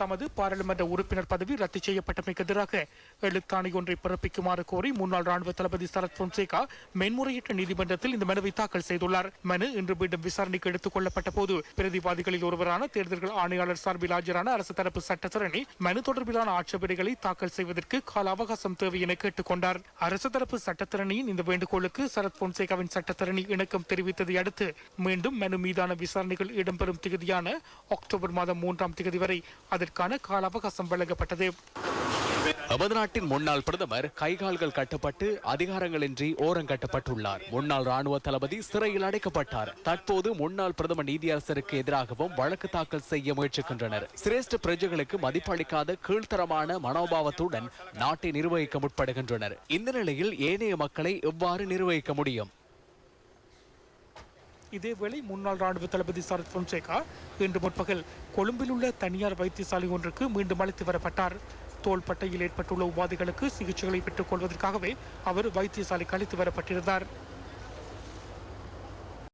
தமது பாராளுமன்ற உறுப்பினர் பதவி ரத்து செய்யப்பட்டமைக்கு எதிராக எழுத்தாணை ஒன்றை பிறப்பிக்குமாறு கோரி முன்னாள் ராணுவ தளபதி சரத் பொன்சேகா மேன்முறையீட்டு நீதிமன்றத்தில் இந்த மனுவை தாக்கல் செய்துள்ளார். மனு இன்று மீண்டும் விசாரணைக்கு எடுத்துக் கொள்ளப்பட்ட போது பிரதிவாதிகளில் ஒருவரான தேர்தல்கள் ஆணையாளர் சார்பில் ஆஜரான அரசு தரப்பு சட்டத்தரணி மனு தொடர்பிலான ஆட்சேபனைகளை தாக்கல் செய்வதற்கு கால அவகாசம் தேவை என கேட்டுக்கொண்டார் அரசு தரப்பு சட்டத்தரணியின் இந்த வேண்டுகோளுக்கு சரத் பொன்சேகாவின் சட்டத்தரணி இணக்கம் தெரிவித்ததை அடுத்து மீண்டும் மனு மீதான விசாரணைகள் இடம்பெறும் திகதியான அக்டோபர் மாதம் மூன்றாம் திகதி வரை. செய்வதற்கான கால அவகாசம் வழங்கப்பட்டது. நமது நாட்டின் முன்னாள் பிரதமர் கைகால்கள் கட்டப்பட்டு அதிகாரங்களின்றி ஓரங்கட்டப்பட்டுள்ளார் முன்னாள் ராணுவ தளபதி சிறையில் அடைக்கப்பட்டார். தற்போது முன்னாள் பிரதமர் நீதியரசருக்கு எதிராகவும் வழக்கு தாக்கல் செய்ய முயற்சிக்கின்றனர். சிரேஷ்ட பிரஜைகளுக்கு மதிப்பளிக்காத கீழ்த்தரமான மனோபாவத்துடன் நாட்டை நிர்வகிக்க முற்படுகின்றனர். இந்த நிலையில் ஏனைய மக்களை எவ்வாறு நிர்வகிக்க முடியும்? இதேவேளை முன்னாள் ராணுவ தளபதி சரத் பொன்சேகா இன்று முற்பகல் கொழும்பில் உள்ள தனியார் வைத்தியசாலை ஒன்றுக்கு மீண்டும் அழைத்து வரப்பட்டார். தோள்பட்டையில் ஏற்பட்டுள்ள உபாதைகளுக்கு சிகிச்சைகளை பெற்றுக் கொள்வதற்காகவே அவர் வைத்தியசாலைக்கு அழைத்து வரப்பட்டிருந்தார்.